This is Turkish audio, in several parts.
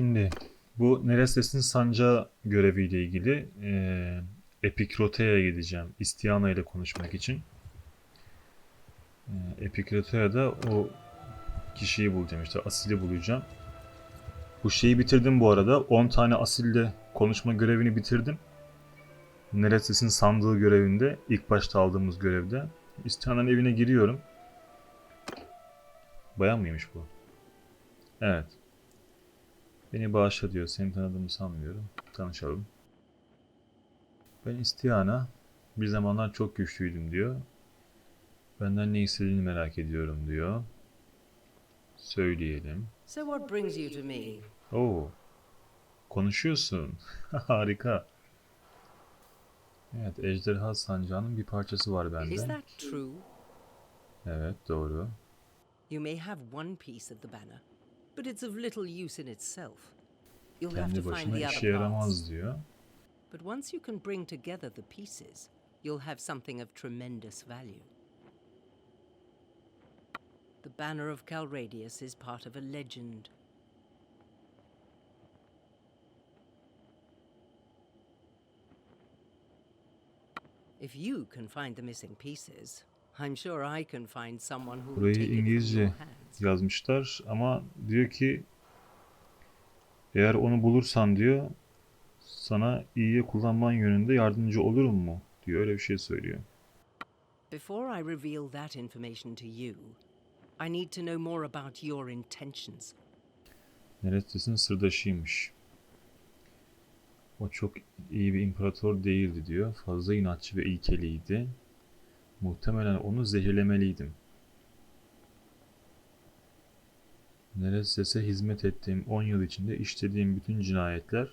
Şimdi bu Nerestes'in sancağı göreviyle ilgili eee Epikrotea'ya gideceğim. İstiana ile konuşmak için. Eee Epikrotea'da o kişiyi bulacağım işte asili bulacağım. Bu şeyi bitirdim bu arada. 10 tane asille konuşma görevini bitirdim. Nerestes'in sandığı görevinde ilk başta aldığımız görevde. İstiana'nın evine giriyorum. Bayan mıymış bu? Evet. Beni bağışla diyor. Seni tanıdığımı sanmıyorum. Tanışalım. Ben İstihana. Bir zamanlar çok güçlüydüm diyor. Benden ne istediğini merak ediyorum diyor. Söyleyelim. So what brings you to me? Oo. Konuşuyorsun. Harika. Evet, Ejderha Sancağı'nın bir parçası var Is bende. that true? Evet, doğru. You may have one piece of the banner, but it's of little use in itself. You'll have Kendi to find başına the işe other parts. yaramaz diyor. But once you can bring together the pieces, you'll have something of tremendous value. The banner of Calradius is part of a legend. If you can find the missing pieces, Burayı İngilizce yazmışlar ama diyor ki eğer onu bulursan diyor sana iyiye kullanman yönünde yardımcı olurum mu diyor öyle bir şey söylüyor. Before I reveal that information to you, I need to know more about your intentions. Nerestes'in sırdaşıymış. O çok iyi bir imparator değildi diyor. Fazla inatçı ve ilkeliydi. Muhtemelen onu zehirlemeliydim. Nerestes'e hizmet ettiğim 10 yıl içinde işlediğim bütün cinayetler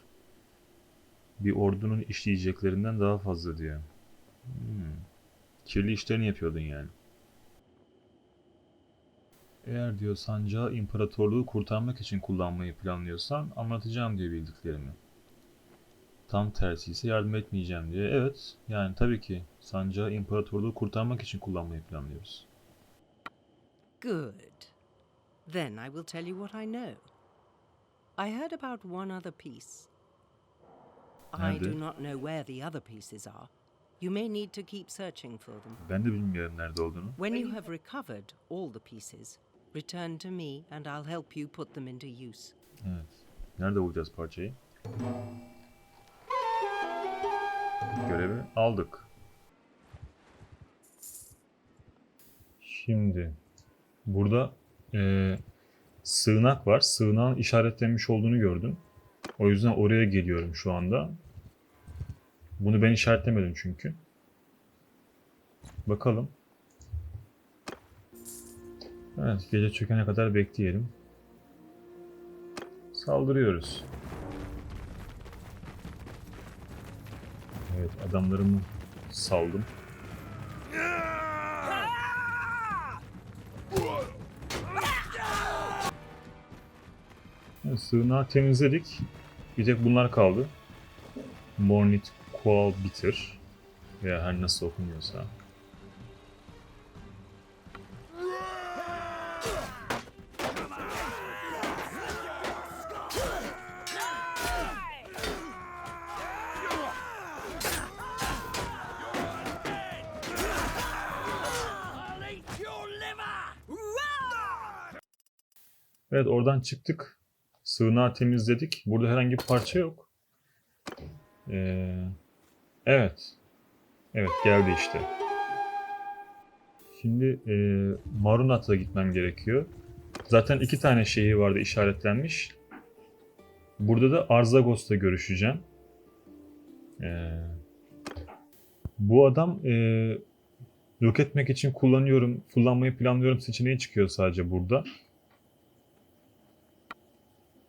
bir ordunun işleyeceklerinden daha fazla diyor. Hmm. Kirli işlerini yapıyordun yani. Eğer diyor sancağı imparatorluğu kurtarmak için kullanmayı planlıyorsan anlatacağım diyor bildiklerimi. Tam tersi ise yardım etmeyeceğim diyor. Evet yani tabii ki sancağı imparatorluğu kurtarmak için kullanmayı planlıyoruz. Good. Then I will tell you what I know. I heard about one other piece. I do not know where the other pieces are. You may need to keep searching for them. Ben de bilmiyorum nerede olduğunu. When you have recovered all the pieces, return to me and I'll help you put them into use. Evet. Nerede bulacağız parçayı? Görevi aldık. Şimdi burada eee, sığınak var. Sığınağın işaretlenmiş olduğunu gördüm. O yüzden oraya geliyorum şu anda. Bunu ben işaretlemedim çünkü. Bakalım. Evet, gece çökene kadar bekleyelim. Saldırıyoruz. Evet adamlarımı saldım. Evet, sığınağı temizledik. Bir tek bunlar kaldı. Mornit Qual Bitter. Veya her nasıl okunuyorsa. Evet oradan çıktık. Sığınağı temizledik. Burada herhangi bir parça yok. Ee, evet. Evet geldi işte. Şimdi e, Marunat'a gitmem gerekiyor. Zaten iki tane şehir vardı işaretlenmiş. Burada da Arzagos'ta görüşeceğim. Ee, bu adam e, yok etmek için kullanıyorum, kullanmayı planlıyorum seçeneği çıkıyor sadece burada.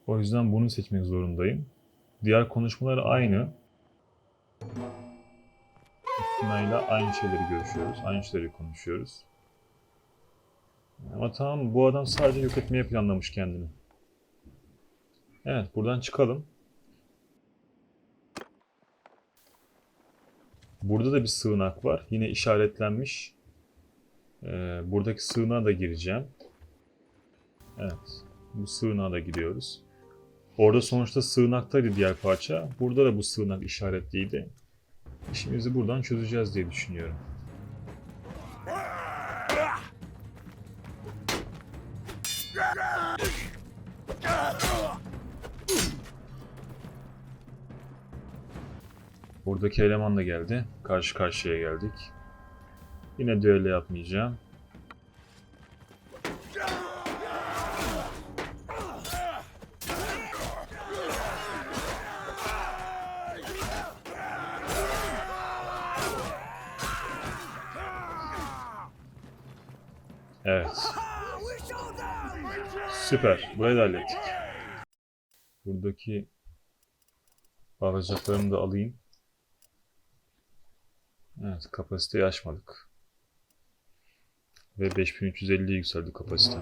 O yüzden bunu seçmek zorundayım. Diğer konuşmalar aynı. Sina'yla aynı şeyleri görüşüyoruz. Aynı şeyleri konuşuyoruz. Ama tamam bu adam sadece yok etmeye planlamış kendini. Evet buradan çıkalım. Burada da bir sığınak var. Yine işaretlenmiş. Ee, buradaki sığınağa da gireceğim. Evet. Bu sığınağa da gidiyoruz. Orada sonuçta sığınaktaydı diğer parça. Burada da bu sığınak işaretliydi. İşimizi buradan çözeceğiz diye düşünüyorum. Buradaki eleman da geldi. Karşı karşıya geldik. Yine düello yapmayacağım. Evet. Süper. Burayı da hallettik. Buradaki alacaklarımı da alayım. Evet, kapasiteyi aşmadık. Ve 5350'ye yükseldi kapasite.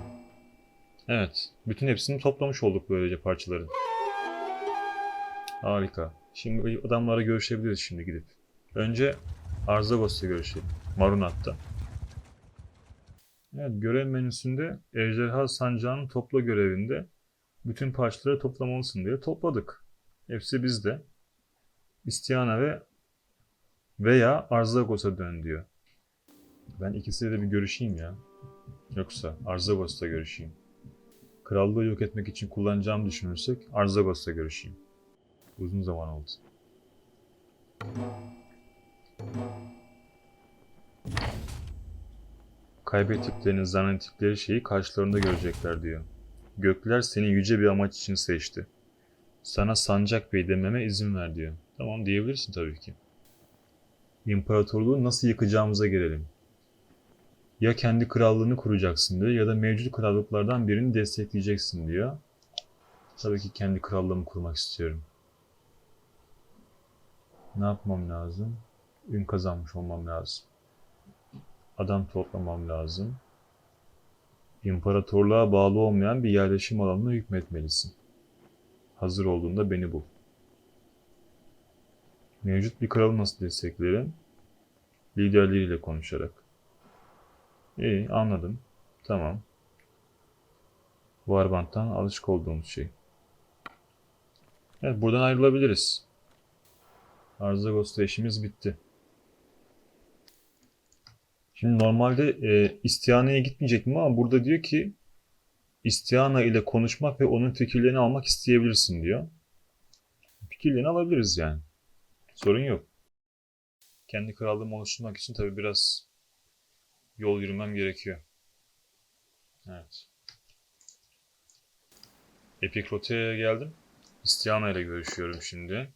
Evet, bütün hepsini toplamış olduk böylece parçaların. Harika. Şimdi adamlara görüşebiliriz şimdi gidip. Önce Arzagos'ta görüşelim. Marunat'ta. Evet, görev menüsünde Ejderha Sancağı'nın topla görevinde bütün parçaları toplamalısın diye topladık. Hepsi bizde. İstiyana ve veya Arzagos'a dön diyor. Ben ikisiyle de bir görüşeyim ya. Yoksa Arzagos'ta görüşeyim. Krallığı yok etmek için kullanacağımı düşünürsek Arzagos'ta görüşeyim. Uzun zaman oldu. Kaybettiklerini zannettikleri şeyi karşılarında görecekler diyor. Gökler seni yüce bir amaç için seçti. Sana Sancak Bey dememe izin ver diyor. Tamam diyebilirsin tabii ki. İmparatorluğu nasıl yıkacağımıza gelelim. Ya kendi krallığını kuracaksın diyor ya da mevcut krallıklardan birini destekleyeceksin diyor. Tabii ki kendi krallığımı kurmak istiyorum. Ne yapmam lazım? Ün kazanmış olmam lazım. Adam toplamam lazım. İmparatorluğa bağlı olmayan bir yerleşim alanına hükmetmelisin. Hazır olduğunda beni bul. Mevcut bir kralı nasıl desteklerim? Liderleriyle konuşarak. İyi anladım. Tamam. Warband'dan alışık olduğumuz şey. Evet buradan ayrılabiliriz. Arzagos'ta işimiz bitti. Şimdi normalde e, İstihana'ya gitmeyecektim ama burada diyor ki İstihana ile konuşmak ve onun fikirlerini almak isteyebilirsin diyor. Fikirlerini alabiliriz yani. Sorun yok. Kendi krallığımı oluşturmak için tabii biraz yol yürümem gerekiyor. Evet. Epikrotea'ya geldim. İstihana ile görüşüyorum şimdi.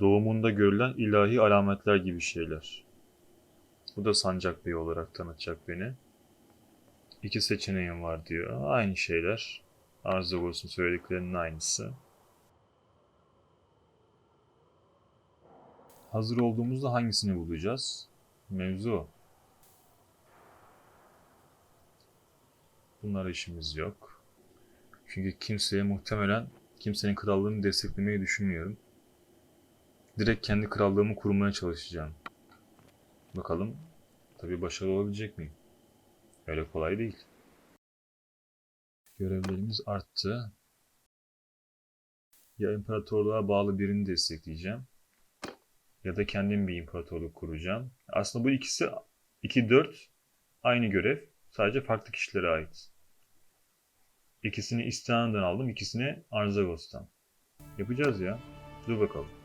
Doğumunda görülen ilahi alametler gibi şeyler. Bu da Sancak Bey olarak tanıtacak beni. İki seçeneğim var diyor. Aynı şeyler. Arzagos'un söylediklerinin aynısı. Hazır olduğumuzda hangisini bulacağız? Mevzu. Bunlara işimiz yok. Çünkü kimseye muhtemelen kimsenin krallığını desteklemeyi düşünmüyorum. Direkt kendi krallığımı kurmaya çalışacağım. Bakalım tabii başarılı olabilecek miyim? Öyle kolay değil. Görevlerimiz arttı. Ya imparatorluğa bağlı birini destekleyeceğim. Ya da kendim bir imparatorluk kuracağım. Aslında bu ikisi 2-4 aynı görev. Sadece farklı kişilere ait. İkisini İstihana'dan aldım, ikisini Arzagos'tan. Yapacağız ya. Dur bakalım.